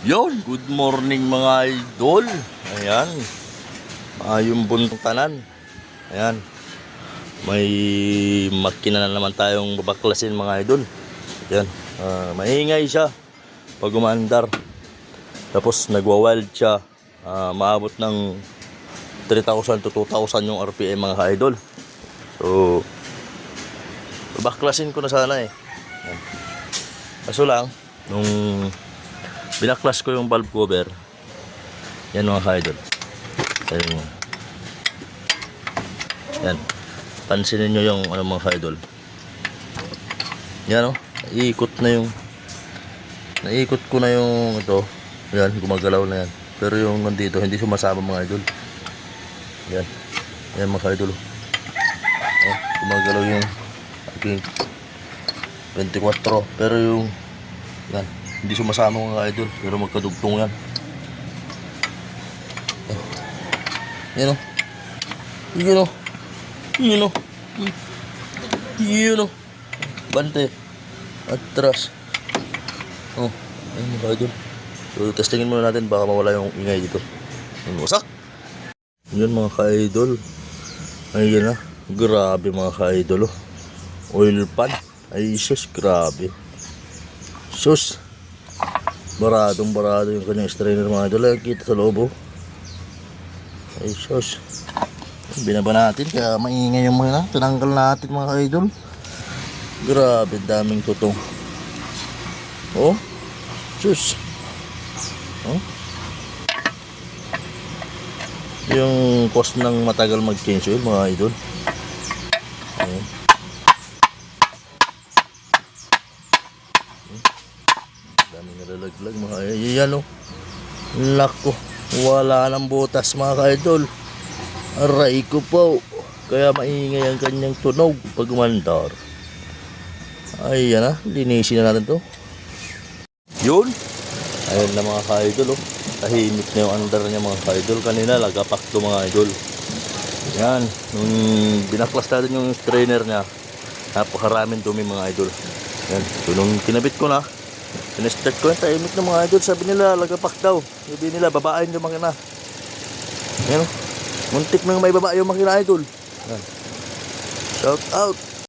Yon, good morning mga idol. Ayan. Ayong buntanan. Ayan. May makina na naman tayong babaklasin mga idol. Ayan. Ah, maingay siya pag umandar. Tapos nagwa-wild siya. Ah, maabot ng 3,000 to 2,000 yung RPM mga idol. So, babaklasin ko na sana eh. Ayan. Kaso lang, nung binaklas ko yung valve cover, yan mga ka-idol. Ayan mo. Yan. Pansinin nyo yung ano mga ka-idol. Yan o. Iikot na yung Naiikot ko na yung ito. Yan, gumagalaw na yan. Pero yung nandito, hindi sumasama mga idol. Yan. Yan mga ka-idol. Oh, gumagalaw yung aking 24. Pero yung yan, hindi sumasama mga idol. Pero magkadugtong yan. Yan o. Yan o. Yan o. Yan o. Bante. Atras. Oh, ayun mga idol. So, testingin muna natin baka mawala yung ingay dito. Yung wasak. Yun mga ka-idol. Ayun na. Grabe mga ka-idol. Oh. Oil pan. Ay, sus, grabe. Sus. Baradong barado yung kanyang strainer mga idol. Kita sa loob oh. Ay, sus. Binaba natin kaya maingay yung mga tinanggal natin mga ka-idol. Grabe, daming tutong. Oh. Sus. Oh. Yung cost ng matagal mag-change oil mga idol. Ayan. Daming nalalaglag mga. Yan. Nako. Wala nang butas mga ka-idol. Aray ko po. Kaya maingay ang kanyang tunog pag umandar. Ay, yan na. Linisin na natin to. Yun. Ayun na mga ka-idol. Oh. Tahimik na yung andar niya mga ka-idol. Kanina lagapak to mga idol. Yan. Nung binaklas natin yung trainer niya, napakaraming dumi mga idol. Yan. So nung kinabit ko na, sinestart ko yung tahimik na mga idol. Sabi nila lagapak daw. Sabi nila babain yung makina. Yan. oh. Muntik nang may baba yung makina idol. Shout out.